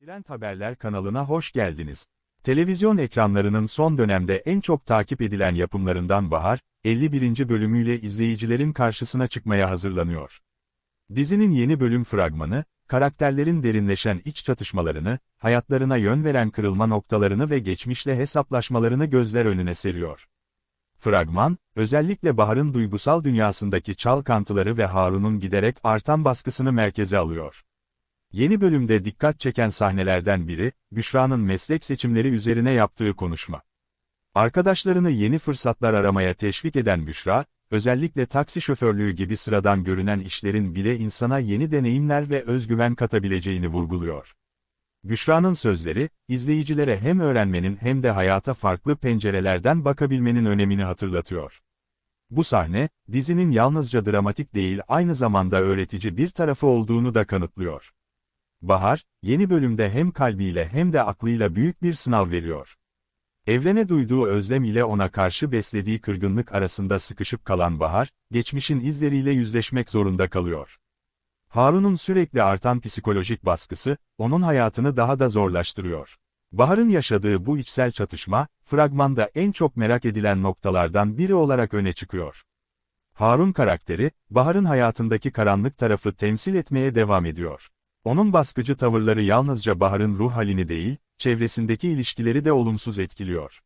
Trend Haberler kanalına hoş geldiniz. Televizyon ekranlarının son dönemde en çok takip edilen yapımlarından Bahar, 51. bölümüyle izleyicilerin karşısına çıkmaya hazırlanıyor. Dizinin yeni bölüm fragmanı, karakterlerin derinleşen iç çatışmalarını, hayatlarına yön veren kırılma noktalarını ve geçmişle hesaplaşmalarını gözler önüne seriyor. Fragman, özellikle Bahar'ın duygusal dünyasındaki çalkantıları ve Harun'un giderek artan baskısını merkeze alıyor. Yeni bölümde dikkat çeken sahnelerden biri, Büşra'nın meslek seçimleri üzerine yaptığı konuşma. Arkadaşlarını yeni fırsatlar aramaya teşvik eden Büşra, özellikle taksi şoförlüğü gibi sıradan görünen işlerin bile insana yeni deneyimler ve özgüven katabileceğini vurguluyor. Büşra'nın sözleri, izleyicilere hem öğrenmenin hem de hayata farklı pencerelerden bakabilmenin önemini hatırlatıyor. Bu sahne, dizinin yalnızca dramatik değil aynı zamanda öğretici bir tarafı olduğunu da kanıtlıyor. Bahar, yeni bölümde hem kalbiyle hem de aklıyla büyük bir sınav veriyor. Evrene duyduğu özlem ile ona karşı beslediği kırgınlık arasında sıkışıp kalan Bahar, geçmişin izleriyle yüzleşmek zorunda kalıyor. Harun'un sürekli artan psikolojik baskısı, onun hayatını daha da zorlaştırıyor. Bahar'ın yaşadığı bu içsel çatışma, fragmanda en çok merak edilen noktalardan biri olarak öne çıkıyor. Harun karakteri, Bahar'ın hayatındaki karanlık tarafı temsil etmeye devam ediyor. Onun baskıcı tavırları yalnızca Bahar'ın ruh halini değil, çevresindeki ilişkileri de olumsuz etkiliyor.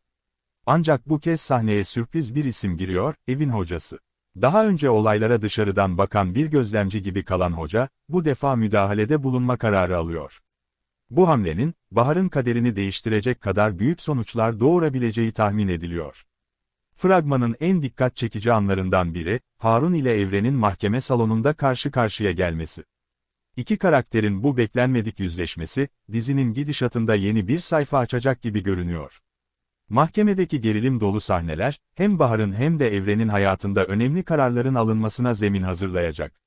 Ancak bu kez sahneye sürpriz bir isim giriyor, evin hocası. Daha önce olaylara dışarıdan bakan bir gözlemci gibi kalan hoca, bu defa müdahalede bulunma kararı alıyor. Bu hamlenin, Bahar'ın kaderini değiştirecek kadar büyük sonuçlar doğurabileceği tahmin ediliyor. Fragmanın en dikkat çekici anlarından biri, Harun ile Evren'in mahkeme salonunda karşı karşıya gelmesi. İki karakterin bu beklenmedik yüzleşmesi, dizinin gidişatında yeni bir sayfa açacak gibi görünüyor. Mahkemedeki gerilim dolu sahneler, hem Bahar'ın hem de Evren'in hayatında önemli kararların alınmasına zemin hazırlayacak.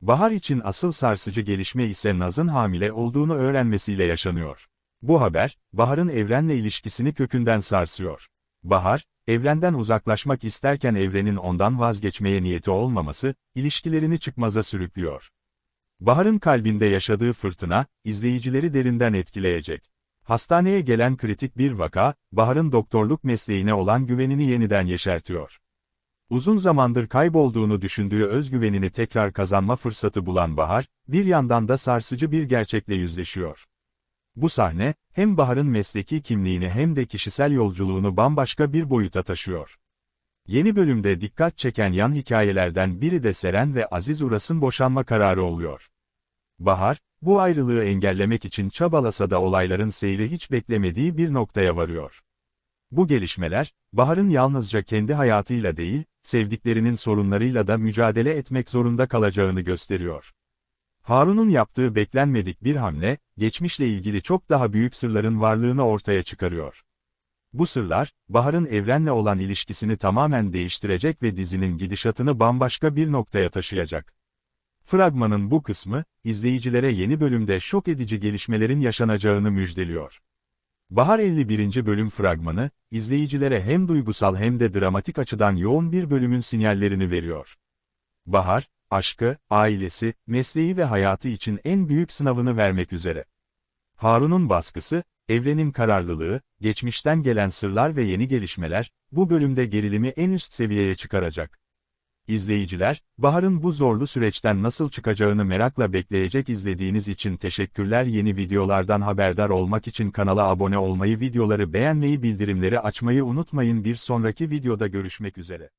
Bahar için asıl sarsıcı gelişme ise Naz'ın hamile olduğunu öğrenmesiyle yaşanıyor. Bu haber, Bahar'ın Evren'le ilişkisini kökünden sarsıyor. Bahar, Evren'den uzaklaşmak isterken Evren'in ondan vazgeçmeye niyeti olmaması, ilişkilerini çıkmaza sürüklüyor. Bahar'ın kalbinde yaşadığı fırtına, izleyicileri derinden etkileyecek. Hastaneye gelen kritik bir vaka, Bahar'ın doktorluk mesleğine olan güvenini yeniden yeşertiyor. Uzun zamandır kaybolduğunu düşündüğü özgüvenini tekrar kazanma fırsatı bulan Bahar, bir yandan da sarsıcı bir gerçekle yüzleşiyor. Bu sahne, hem Bahar'ın mesleki kimliğini hem de kişisel yolculuğunu bambaşka bir boyuta taşıyor. Yeni bölümde dikkat çeken yan hikayelerden biri de Seren ve Aziz Uras'ın boşanma kararı oluyor. Bahar, bu ayrılığı engellemek için çabalasa da olayların seyri hiç beklemediği bir noktaya varıyor. Bu gelişmeler, Bahar'ın yalnızca kendi hayatıyla değil, sevdiklerinin sorunlarıyla da mücadele etmek zorunda kalacağını gösteriyor. Harun'un yaptığı beklenmedik bir hamle, geçmişle ilgili çok daha büyük sırların varlığını ortaya çıkarıyor. Bu sırlar, Bahar'ın evrenle olan ilişkisini tamamen değiştirecek ve dizinin gidişatını bambaşka bir noktaya taşıyacak. Fragmanın bu kısmı, izleyicilere yeni bölümde şok edici gelişmelerin yaşanacağını müjdeliyor. Bahar 51. bölüm fragmanı, izleyicilere hem duygusal hem de dramatik açıdan yoğun bir bölümün sinyallerini veriyor. Bahar, aşkı, ailesi, mesleği ve hayatı için en büyük sınavını vermek üzere. Harun'un baskısı, evrenin kararlılığı, geçmişten gelen sırlar ve yeni gelişmeler, bu bölümde gerilimi en üst seviyeye çıkaracak. İzleyiciler, Bahar'ın bu zorlu süreçten nasıl çıkacağını merakla bekleyecek izlediğiniz için teşekkürler yeni videolardan haberdar olmak için kanala abone olmayı videoları beğenmeyi bildirimleri açmayı unutmayın bir sonraki videoda görüşmek üzere.